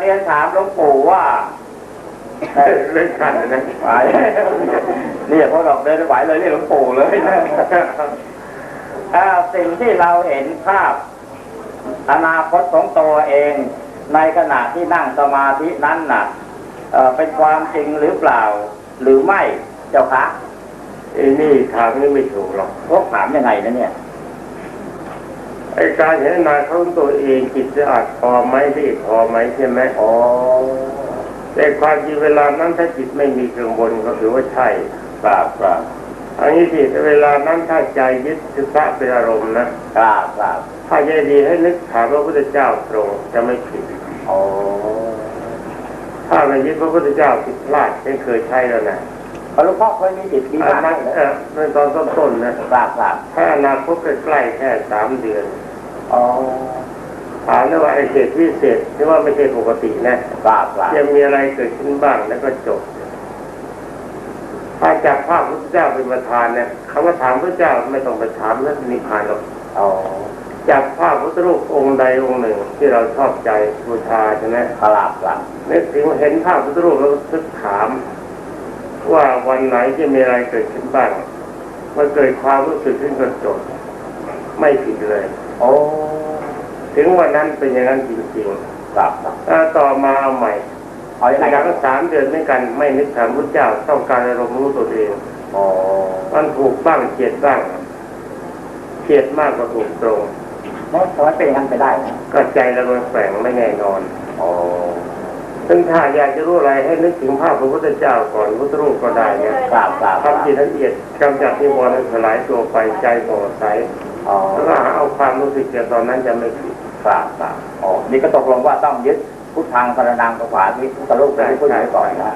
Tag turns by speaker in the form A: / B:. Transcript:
A: เรียนถามหลวงปู่ว่า
B: เล่นขันนะ
A: ไหวเนี่ยพอดอกเดินไหวเลยเรียกหลวงปู่เลยสิ่งที่เราเห็นภาพ อนาคตของตัวเอง ในขณะที่นั่งสมาธินั้นน่ะเป็นความจริงหรือเปล่า หรือไม่เจ้าคะ
B: นี่ถามนี่ไม่ถูกหรอก
A: พวกถามยังไงนะเนี่ย
B: ไอ้การเห็นอนาคตของตัวเองจิตจะอาจพอไหมรีบพอไหมใช่ไหม
A: อ๋อ
B: แต่ความจริงเวลานั้นถ้าจิตไม่มีกังวลก็ถือว่าใช่
A: กราบกราบ
B: อันนี้สิเวลานั้นถ้าใจยึดถือพระเป็นอารมณ์นะ
A: กราบกราบ
B: ถ้าใจดีให้นึกถามพระพุทธเจ้าตรงจะไม่ผิด
A: อ๋อ
B: ถ้าไม่ยึดพระพุทธเจ้าผิดพลาดไม่เคยใช่แล้วนะ
A: พระหลวงพ่อเคยมีจิตมี
B: อัน
A: บ้าง
B: นั้น
A: ไหม
B: เออในตอนต้นๆนะ
A: กราบกราบ
B: ถ้าอนาคตใกล้ๆแค่สามเดือน
A: อ๋อ
B: ถามได้ว่าไอ้เหตุพิเศษที่ว่าไม่ใช่ปกตินะ
A: กราบกราบ
B: ยังมีอะไรเกิดขึ้นบ้างแล้วก็จบถ้าจับภาพพระเจ้าเป็นประธานเนี่ยคำว่าถามพระเจ้าไม่ต้องไปถามแล้วนิพพานหรอก
A: อ๋อ
B: จับภาพพระพุทธรูปองค์ใดองค์หนึ่งที่เราชอบใจบูชาใช่ไหม
A: กราบกราบ
B: นึกถึงเห็นภาพพระพุทธรูปแล้วนึกถาม ว่าวันไหนจะมีอะไรเกิดขึ้นบ้างมันเกิดความรู้สึกขึ้นก็จบไม่ผิดเลย
A: โอ้
B: ถึงวันนั้นเป็นอย่างนั้นจริง
A: กราบกราบ
B: ๆถ้าต่อมาเอาใหม่
A: เอายังไง
B: ห
A: ค
B: ลั
A: รับ
B: งสามเดือนไม่กันไม่นึกถามพระเจ้าต้องการอารมณ์รู้ตัวเอง
A: อ๋อ
B: มันถูกบ้างเฉียดบ้างเฉียดมากกว่าถูกตรง
A: แล้วทำไมเป็นอย่างนั้นไปได้นะ
B: ก็ใจเรามันแฝงไม่แน่นอน
A: อ๋อ
B: ซึ่งถ้าอยากจะรู้อะไรให้นึกถึงภาพพระพุทธเจ้าก่อนพระพุทธรูปก็ได้เนี่ย
A: กราบกราบกราบ
B: ทำจิตละเอียดกำจัดนิวรณ์ให้สลายตัวไปใจผ่องใส
A: อ๋อ
B: แล้วก็หาเอาความรู้สึกจากตอนนั้นจะไม่ผิด
A: กราบกฝากอ๋อนี่ก็ตกลงว่าต้องยึดพุทธังสรนังสวามิพุทธรูปเป็นผู้ยึดก่อนนะ